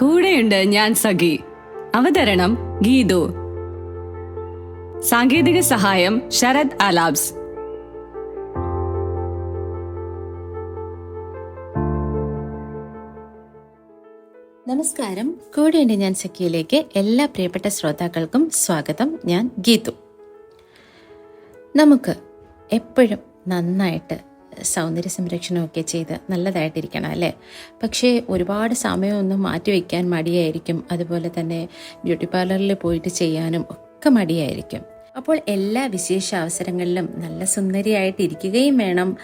കൂടെയുണ്ട് ഞാൻ സഖി. അവതരണം ഗീതു. സാങ്കേതിക സഹായം ശരത് അലാബ്സ് നമസ്കാരം. കൂടെയുണ്ട് ഞാൻ സഖിയിലേക്ക് എല്ലാ പ്രിയപ്പെട്ട ശ്രോതാക്കൾക്കും സ്വാഗതം. ഞാൻ ഗീതു. നമുക്ക് എപ്പോഴും നന്നായിട്ട് സൗന്ദര്യ സംരക്ഷണമൊക്കെ ചെയ്ത് നല്ലതായിട്ടിരിക്കണം അല്ലേ? പക്ഷേ ഒരുപാട് സമയമൊന്നും മാറ്റിവെക്കാൻ മടിയായിരിക്കും. അതുപോലെ തന്നെ ബ്യൂട്ടി പാർലറിൽ പോയിട്ട് ചെയ്യാനും ഒക്കെ മടിയായിരിക്കും. അപ്പോൾ എല്ലാ വിശേഷ അവസരങ്ങളിലും നല്ല സുന്ദരിയായിട്ടിരിക്കുകയും വേണം.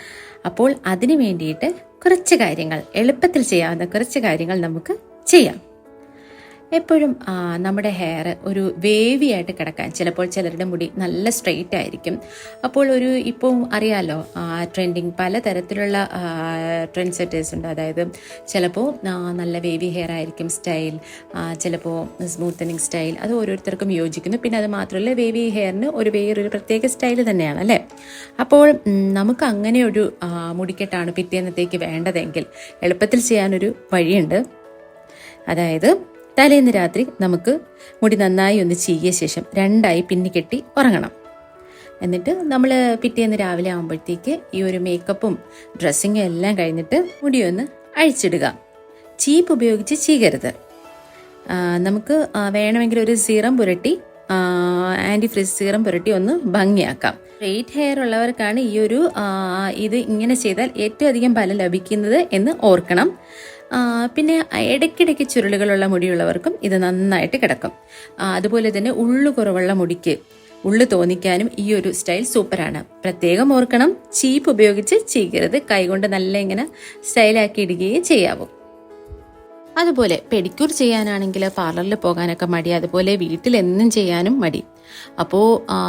അപ്പോൾ അതിനു വേണ്ടിയിട്ട് കുറച്ച് കാര്യങ്ങൾ എളുപ്പത്തിൽ ചെയ്യാവുന്ന കുറച്ച് കാര്യങ്ങൾ നമുക്ക് ചെയ്യാം. എപ്പോഴും നമ്മുടെ ഹെയർ ഒരു വേവി ആയിട്ട് കിടക്കാൻ ചിലപ്പോൾ ചിലരുടെ മുടി നല്ല സ്ട്രെയിറ്റ് ആയിരിക്കും. അപ്പോൾ ഒരു ഇപ്പോൾ അറിയാലോ ട്രെൻഡിങ് പലതരത്തിലുള്ള ട്രെൻഡ് സെറ്റേഴ്സ് ഉണ്ട്. അതായത് ചിലപ്പോൾ നല്ല വേവി ഹെയർ ആയിരിക്കും സ്റ്റൈൽ ചിലപ്പോൾ സ്മൂത്തനിങ് സ്റ്റൈൽ അത് ഓരോരുത്തർക്കും യോജിക്കുന്നു. പിന്നെ അത് മാത്രമല്ല വേവി ഹെയറിന് ഒരു വേറൊരു പ്രത്യേക സ്റ്റൈൽ തന്നെയാണ് അല്ലേ? അപ്പോൾ നമുക്ക് അങ്ങനെ ഒരു മുടിക്കെട്ടാണ് പിറ്റേന്നത്തേക്ക് വേണ്ടതെങ്കിൽ എളുപ്പത്തിൽ ചെയ്യാനൊരു വഴിയുണ്ട്. അതായത് തലേന്ന് രാത്രി നമുക്ക് മുടി നന്നായി ഒന്ന് ചീകിയ ശേഷം രണ്ടായി പിന്നിക്കെട്ടി ഉറങ്ങണം. എന്നിട്ട് നമ്മൾ പിറ്റേന്ന് രാവിലെ ആകുമ്പോഴത്തേക്ക് ഈ ഒരു മേക്കപ്പും ഡ്രസ്സിങ്ങും എല്ലാം കഴിഞ്ഞിട്ട് മുടിയൊന്ന് അഴിച്ചിടുക. ചീപ്പ് ഉപയോഗിച്ച് ചീകരുത്. നമുക്ക് വേണമെങ്കിൽ ഒരു സീറം പുരട്ടി ആന്റി ഫ്രിസ് സീറം പുരട്ടി ഒന്ന് ഭംഗിയാക്കാം. സ്ട്രെയിറ്റ് ഹെയർ ഉള്ളവർക്കാണ് ഈ ഒരു ഇത് ഇങ്ങനെ ചെയ്താൽ ഏറ്റവും അധികം ഫലം ലഭിക്കുന്നത് എന്ന് ഓർക്കണം. പിന്നെ ഇടയ്ക്കിടയ്ക്ക് ചുരുളുകളുള്ള മുടിയുള്ളവർക്കും ഇത് നന്നായിട്ട് കിടക്കും. അതുപോലെ തന്നെ ഉള്ളു കുറവുള്ള മുടിക്ക് ഉള്ളു തോന്നിക്കാനും ഈ ഒരു സ്റ്റൈൽ സൂപ്പറാണ്. പ്രത്യേകം ഓർക്കണം ചീപ്പ് ഉപയോഗിച്ച് ചീകരുത് കൈകൊണ്ട് നല്ല ഇങ്ങനെ സ്റ്റൈലാക്കി ഇടുകയും ചെയ്യാവും. അതുപോലെ പെഡിക്യൂർ ചെയ്യാനാണെങ്കിൽ പാർലറിൽ പോകാനൊക്കെ മടി. അതുപോലെ വീട്ടിൽ എന്നും ചെയ്യാനും മടി. അപ്പോൾ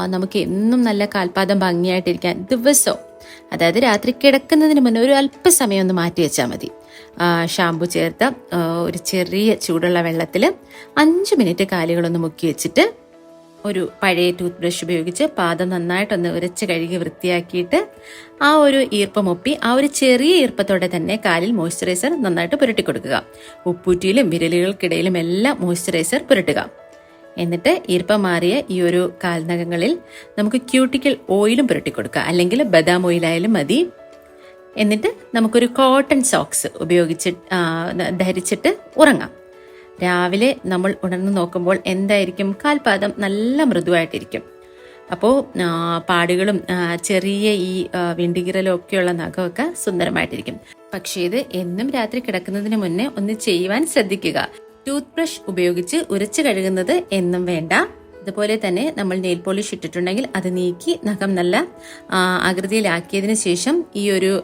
നമുക്ക് എന്നും നല്ല കാൽപാദം ഭംഗിയായിട്ടിരിക്കാൻ ദിവസവും അതായത് രാത്രി കിടക്കുന്നതിന് മുന്നേ ഒരു അല്പസമയം ഒന്ന് മാറ്റി വെച്ചാൽ മതി. ഷാമ്പു ചേർത്ത ഒരു ചെറിയ ചൂടുള്ള വെള്ളത്തിൽ അഞ്ച് മിനിറ്റ് കാലുകളൊന്ന് മുക്കി വെച്ചിട്ട് ഒരു പഴയ ടൂത്ത് ബ്രഷ് ഉപയോഗിച്ച് പാദം നന്നായിട്ടൊന്ന് ഉരച്ച് കഴുകി വൃത്തിയാക്കിയിട്ട് ആ ഒരു ഈർപ്പം ഒപ്പി ആ ഒരു ചെറിയ ഈർപ്പത്തോടെ തന്നെ കാലിൽ മോയ്സ്ചറൈസർ നന്നായിട്ട് പുരട്ടി കൊടുക്കുക ഉപ്പൂറ്റിയിലും വിരലുകൾക്കിടയിലും എല്ലാം മോയ്സ്ചറൈസർ പുരട്ടുക. എന്നിട്ട് ഈർപ്പം മാറിയ ഈ ഒരു കാൽനഖങ്ങളിൽ നമുക്ക് ക്യൂട്ടിക്കൽ ഓയിലും പുരട്ടി കൊടുക്കുക അല്ലെങ്കിൽ ബദാം ഓയിലായാലും മതി. എന്നിട്ട് നമുക്കൊരു കോട്ടൺ സോക്സ് ഉപയോഗിച്ച് ധരിച്ചിട്ട് ഉറങ്ങാം. രാവിലെ നമ്മൾ ഉണർന്നു നോക്കുമ്പോൾ എന്തായിരിക്കും? കാൽപാദം നല്ല മൃദുവായിട്ടിരിക്കും. അപ്പോൾ പാടുകളും ചെറിയ ഈ വിണ്ടുകീറലും ഒക്കെയുള്ള നഖമൊക്കെ സുന്ദരമായിട്ടിരിക്കും. പക്ഷേ ഇത് എന്നും രാത്രി കിടക്കുന്നതിന് മുന്നേ ഒന്ന് ചെയ്യുവാൻ ശ്രദ്ധിക്കുക. ടൂത്ത് ബ്രഷ് ഉപയോഗിച്ച് ഉരച്ച് കഴുകുന്നത് എന്നും വേണ്ട. അതുപോലെ തന്നെ നമ്മൾ നെയിൽ പോളിഷ് ഇട്ടിട്ടുണ്ടെങ്കിൽ അത് നീക്കി നഖം നല്ല ആകൃതിയിലാക്കിയതിന് ശേഷം ഈ ഒരു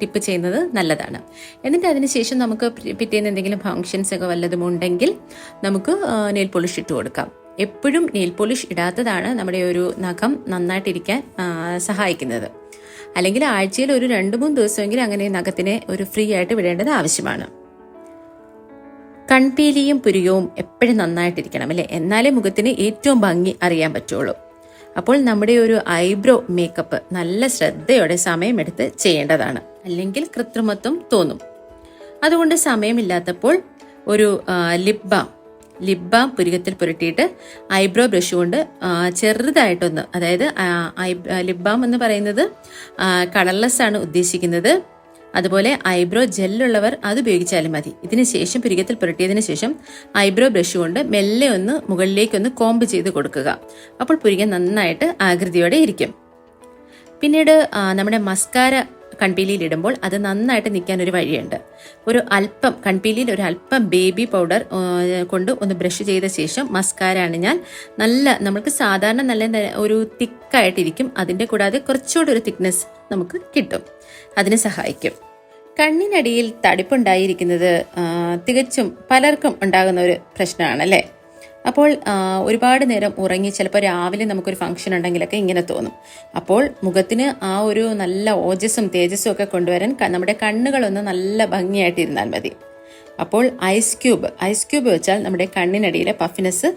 ടിപ്പ് ചെയ്യുന്നത് നല്ലതാണ്. എന്നിട്ട് അതിന് ശേഷം നമുക്ക് പിറ്റേന്ന് എന്തെങ്കിലും ഫങ്ഷൻസ് ഒക്കെ വല്ലതും ഉണ്ടെങ്കിൽ നമുക്ക് നെയിൽ പോളിഷ് ഇട്ട് കൊടുക്കാം. എപ്പോഴും നെയിൽ പോളിഷ് ഇടാത്തതാണ് നമ്മുടെ ഒരു നഖം നന്നായിട്ടിരിക്കാൻ സഹായിക്കുന്നത്. അല്ലെങ്കിൽ ആഴ്ചയിൽ ഒരു രണ്ട് മൂന്ന് ദിവസമെങ്കിലും അങ്ങനെ നഖത്തിനെ ഒരു ഫ്രീ ആയിട്ട് വിടേണ്ടത് ആവശ്യമാണ്. കൺപീലിയും പുരികവും എപ്പോഴും നന്നായിട്ടിരിക്കണം അല്ലേ? എന്നാലേ മുഖത്തിന് ഏറ്റവും ഭംഗി അറിയാൻ പറ്റുള്ളൂ. അപ്പോൾ നമ്മുടെ ഒരു ഐബ്രോ മേക്കപ്പ് നല്ല ശ്രദ്ധയോടെ സമയമെടുത്ത് ചെയ്യേണ്ടതാണ്. അല്ലെങ്കിൽ കൃത്രിമത്വം തോന്നും. അതുകൊണ്ട് സമയമില്ലാത്തപ്പോൾ ഒരു ലിപ് ബാം ലിപ് ബാം പുരികത്തിൽ പുരട്ടിയിട്ട് ഐബ്രോ ബ്രഷ് കൊണ്ട് ചെറുതായിട്ടൊന്ന് അതായത് ലിപ് ബാം എന്ന് പറയുന്നത് കളർലെസ് ആണ് ഉദ്ദേശിക്കുന്നത്. അതുപോലെ ഐബ്രോ ജെല്ലുള്ളവർ അത് ഉപയോഗിച്ചാലും മതി. ഇതിന് ശേഷം പുരികത്തിൽ പുരട്ടിയതിന് ശേഷം ഐബ്രോ ബ്രഷ് കൊണ്ട് മെല്ലെ ഒന്ന് മുകളിലേക്കൊന്ന് കോമ്പ് ചെയ്ത് കൊടുക്കുക. അപ്പോൾ പുരികം നന്നായിട്ട് ആകൃതിയോടെ ഇരിക്കും. പിന്നീട് നമ്മുടെ മസ്കാര കൺപീലിയിൽ ഇടുമ്പോൾ അത് നന്നായിട്ട് നിൽക്കാൻ ഒരു വഴിയുണ്ട്. ഒരു അല്പം കൺപീലിയിൽ ഒരു അല്പം ബേബി പൗഡർ കൊണ്ട് ഒന്ന് ബ്രഷ് ചെയ്ത ശേഷം മസ്കാര അണിഞ്ഞാൽ നല്ല നമ്മൾക്ക് സാധാരണ നല്ല ഒരു തിക്കായിട്ടിരിക്കും. അതിന്റെ കൂടാതെ കുറച്ചുകൂടി ഒരു തിക്നെസ് നമുക്ക് കിട്ടും. അതിന് സഹായിക്കും. കണ്ണിനടിയിൽ തടിപ്പുണ്ടായിരിക്കുന്നത് തികച്ചും പലർക്കും ഉണ്ടാകുന്ന ഒരു പ്രശ്നമാണല്ലേ? അപ്പോൾ ഒരുപാട് നേരം ഉറങ്ങി ചിലപ്പോൾ രാവിലെ നമുക്കൊരു ഫംഗ്ഷൻ ഉണ്ടെങ്കിലൊക്കെ ഇങ്ങനെ തോന്നും. അപ്പോൾ മുഖത്തിന് ആ ഒരു നല്ല ഓജസ്സും തേജസ്സും ഒക്കെ കൊണ്ടുവരാൻ നമ്മുടെ കണ്ണുകളൊന്ന് നല്ല ഭംഗിയായിട്ടിരുന്നാൽ മതി. അപ്പോൾ ഐസ് ക്യൂബ് ഐസ് ക്യൂബ് വെച്ചാൽ നമ്മുടെ കണ്ണിനടിയിലെ പഫിനെസ്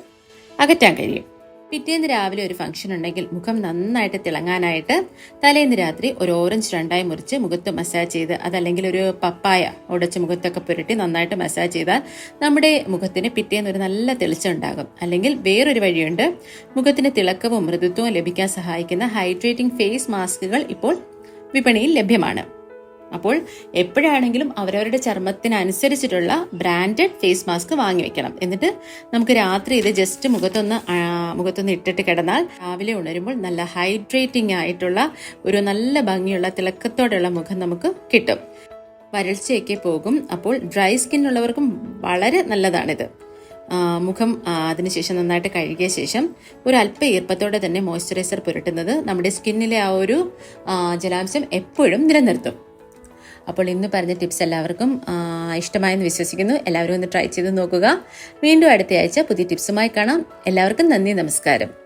അകറ്റാൻ കഴിയും. പിറ്റേന്ന് രാവിലെ ഒരു ഫംഗ്ഷൻ ഉണ്ടെങ്കിൽ മുഖം നന്നായിട്ട് തിളങ്ങാനായിട്ട് തലേന്ന് രാത്രി ഒരു ഓറഞ്ച് രണ്ടായി മുറിച്ച് മുഖത്ത് മസാജ് ചെയ്ത് അതല്ലെങ്കിൽ ഒരു പപ്പായ ഉടച്ച് മുഖത്തൊക്കെ പുരട്ടി നന്നായിട്ട് മസാജ് ചെയ്താൽ നമ്മുടെ മുഖത്തിന് പിറ്റേന്ന് ഒരു നല്ല തെളിച്ചം ഉണ്ടാകും. അല്ലെങ്കിൽ വേറൊരു വഴിയുണ്ട്. മുഖത്തിന് തിളക്കവും മൃദുത്വവും ലഭിക്കാൻ സഹായിക്കുന്ന ഹൈഡ്രേറ്റിംഗ് ഫേസ് മാസ്കുകൾ ഇപ്പോൾ വിപണിയിൽ ലഭ്യമാണ്. അപ്പോൾ എപ്പോഴാണെങ്കിലും അവരവരുടെ ചർമ്മത്തിനനുസരിച്ചിട്ടുള്ള ബ്രാൻഡഡ് ഫേസ് മാസ്ക് വാങ്ങി വെക്കണം. എന്നിട്ട് നമുക്ക് രാത്രി ഇത് ജസ്റ്റ് മുഖത്തൊന്ന് മുഖത്തൊന്ന് ഇട്ടിട്ട് കിടന്നാൽ രാവിലെ ഉണരുമ്പോൾ നല്ല ഹൈഡ്രേറ്റിംഗ് ആയിട്ടുള്ള ഒരു നല്ല ഭംഗിയുള്ള തിളക്കത്തോടെയുള്ള മുഖം നമുക്ക് കിട്ടും. വരൾച്ചയൊക്കെ പോകും. അപ്പോൾ ഡ്രൈ സ്കിൻ ഉള്ളവർക്കും വളരെ നല്ലതാണിത്. മുഖം അതിനുശേഷം നന്നായിട്ട് കഴുകിയ ശേഷം ഒരു അല്പ ഈർപ്പത്തോടെ തന്നെ മോയ്സ്ചറൈസർ പുരട്ടുന്നത് നമ്മുടെ സ്കിന്നിലെ ആ ഒരു ജലാംശം എപ്പോഴും നിലനിർത്തും. അപ്പോൾ ഇന്ന് പറഞ്ഞ ടിപ്സ് എല്ലാവർക്കും ഇഷ്ടമായെന്ന് വിശ്വസിക്കുന്നു. എല്ലാവരും ഒന്ന് ട്രൈ ചെയ്ത് നോക്കുക. വീണ്ടും അടുത്ത ആഴ്ച പുതിയ ടിപ്സുമായി കാണാം. എല്ലാവർക്കും നന്ദി നമസ്കാരം.